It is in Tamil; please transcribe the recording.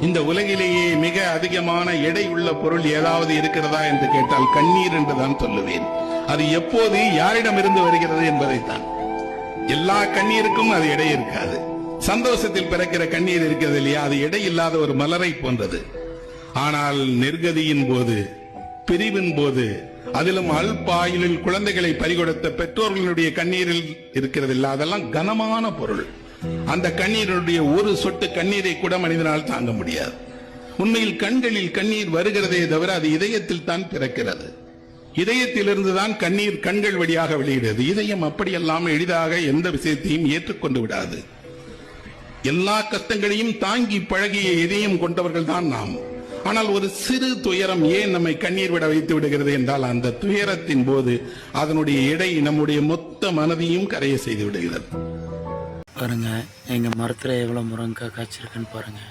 இந்த உலகிலேயே மிக அதிகமான எடை உள்ள பொருள் ஏதாவது இருக்கிறதா என்று கேட்டால் கண்ணீர் என்றுதான் சொல்லுவேன். அது எப்போது யாரிடமிருந்து வருகிறது என்பதைத்தான். எல்லா கண்ணீருக்கும் அது எடை இருக்காது. சந்தோஷத்தில் பிறக்கிற கண்ணீர் இருக்கிறது இல்லையா? அது எடை இல்லாத ஒரு மலரை போன்றது. ஆனால் நிர்கதியின் போது பிரிவின் போது அதிலும் அல்பாயுளில் குழந்தைகளை பறிகொடுத்த பெற்றோர்களுடைய கண்ணீரில் இருக்கிறது இல்ல? அதெல்லாம் கனமான பொருள். அந்த கண்ணீருடைய ஒரு சொட்டு கண்ணீரை கூட மனிதனால் தாங்க முடியாது. உண்மையில் கண்களில் கண்ணீர் வருகிறதே தவிர அது இதயத்தில் தான் பிறக்கிறது. இதயத்திலிருந்து தான் கண்ணீர் கண்கள் வழியாக வெளியிடுது இதயம் அப்படியெல்லாம் எளிதாக எந்த விஷயத்தையும் ஏற்றுக்கொண்டு விடாது. எல்லா கஷ்டங்களையும் தாங்கி பழகிய இதயம் கொண்டவர்கள் தான் நாம். ஆனால் ஒரு சிறு துயரம் ஏன் நம்மை கண்ணீர் விட வைத்து விடுகிறது என்றால் அந்த துயரத்தின் போது அதனுடைய எடை நம்முடைய மொத்த மனதையும் கரைய செய்து விடுகிறது. பாருங்கள் எங்கள் மரத்தில் எவ்வளோ முருங்கைக்காய் காய்ச்சிருக்குன்னு பாருங்கள்